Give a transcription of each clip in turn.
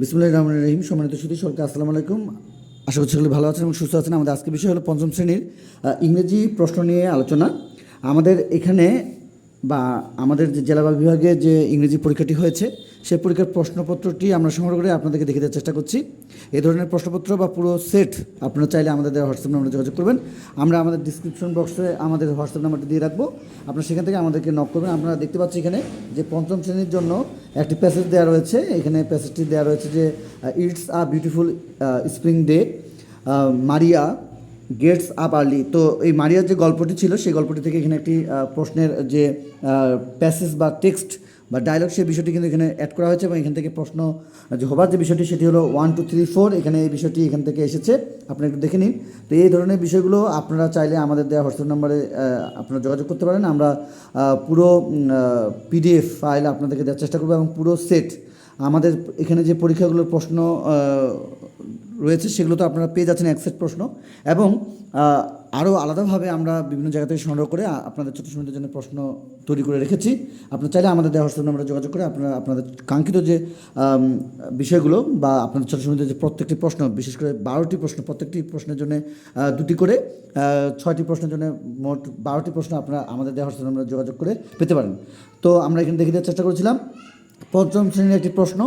বিসমুল্লাহ রহমান রহিম, সম্মানিত সুদী সরকার, আসসালামু আলাইকুম। আশা করছি সকলে ভালো আছেন এবং সুস্থ আছেন। আমাদের আজকের বিষয় হলো পঞ্চম শ্রেণির ইংরেজি প্রশ্ন নিয়ে আলোচনা। আমাদের এখানে বা আমাদের যে জেলাবাল বিভাগে যে ইংরেজি পরীক্ষাটি হয়েছে, সেই পরীক্ষার প্রশ্নপত্রটি আমরা সংগ্রহ করে আপনাদেরকে দেখে দেওয়ার চেষ্টা করছি। এই ধরনের প্রশ্নপত্র বা পুরো সেট আপনারা চাইলে আমাদের হোয়াটসঅ্যাপ নাম্বারে যোগাযোগ করবেন। আমরা আমাদের ডিসক্রিপশন বক্সে আমাদের হোয়াটসঅ্যাপ নাম্বারটি দিয়ে রাখব। আপনারা সেখান থেকে আমাদেরকে নক করবেন। আপনারা দেখতে পাচ্ছি এখানে যে পঞ্চম শ্রেণির জন্য একটি প্যাসেজ দেওয়া রয়েছে। এখানে প্যাসেজটি দেওয়া রয়েছে যে it's a beautiful spring day Maria gets up early. তো এই মারিয়ার যে গল্পটি ছিল, সেই গল্পটি থেকে এখানে একটি প্রশ্নের যে প্যাসেজ বা টেক্সট বা ডায়লগ সেই বিষয়টি কিন্তু এখানে অ্যাড করা হয়েছে এবং এখান থেকে প্রশ্ন যে হবার যে বিষয়টি, সেটি হলো ওয়ান টু থ্রি ফোর এখানে এই বিষয়টি এখান থেকে এসেছে। আপনারা একটু দেখে নিন। তো এই ধরনের বিষয়গুলো আপনারা চাইলে আমাদের দেওয়া হোয়াটসঅ্যাপ নাম্বারে আপনারা যোগাযোগ করতে পারেন। আমরা পুরো পিডিএফ ফাইল আপনাদেরকে দেওয়ার চেষ্টা করব এবং পুরো সেট আমাদের এখানে যে পরীক্ষাগুলোর প্রশ্ন রয়েছে, সেগুলো তো আপনারা পেয়ে যাচ্ছেন একসেট প্রশ্ন। এবং আরও আলাদাভাবে আমরা বিভিন্ন জায়গা থেকে সংগ্রহ করে আপনাদের ছোটো সময়ের জন্য প্রশ্ন তৈরি করে রেখেছি। আপনারা চাইলে আমাদের দেওয়া হোয়াটসঅ্যাপ নাম্বারে যোগাযোগ করে আপনারা, আপনাদের কাঙ্ক্ষিত যে বিষয়গুলো বা আপনাদের ছোটো সময়ের যে প্রত্যেকটি প্রশ্ন, বিশেষ করে বারোটি প্রশ্ন, প্রত্যেকটি প্রশ্নের জন্য দুটি করে ছয়টি প্রশ্নের জন্য মোট বারোটি প্রশ্ন আপনারা আমাদের দেওয়া হোয়াটসঅ্যাপ নাম্বারে যোগাযোগ করে পেতে পারেন। তো আমরা এখানে দেখে দেওয়ার চেষ্টা করেছিলাম। পঞ্চম শ্রেণির একটি প্রশ্ন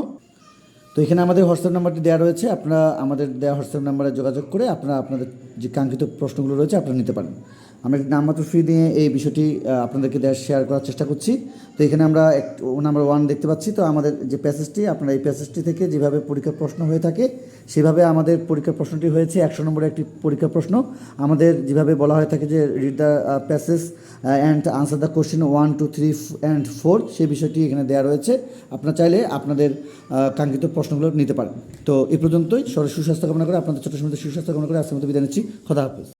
তো এখানে আমাদের হোয়াটসঅ্যাপ নাম্বারটি দেওয়া রয়েছে। আপনারা আমাদের দেওয়া হোয়াটসঅ্যাপ নাম্বারে যোগাযোগ করে আপনারা আপনাদের যে কাঙ্ক্ষিত প্রশ্নগুলো রয়েছে, আপনারা নিতে পারেন। আমরা নাম্বার ফ্রি দিয়ে এই বিষয়টি আপনাদেরকে শেয়ার করার চেষ্টা করছি। তো এখানে আমরা এক নাম্বার ওয়ান দেখতে পাচ্ছি। তো আমাদের যে প্যাসেজটি আপনারা এই প্যাসেজটি থেকে যেভাবে পরীক্ষার প্রশ্ন হয়ে থাকে, সেভাবে আমাদের পরীক্ষার প্রশ্নটি হয়েছে। একশো নম্বরের একটি পরীক্ষার প্রশ্ন। আমাদের যেভাবে বলা হয়ে থাকে যে read the passage and answer the question one two three and four সেই বিষয়টি এখানে দেওয়া রয়েছে। আপনারা চাইলে আপনাদের কাঙ্ক্ষিত প্রশ্নগুলো নিতে পারেন। তো এই পর্যন্তই। সবাই সুস্বাস্থ্য কামনা করে, আপনাদের ছোটো সময় সুস্বাস্থ্য কামনা করে আজকের মতো বিদায় নিচ্ছি। খোদা হাফিজ।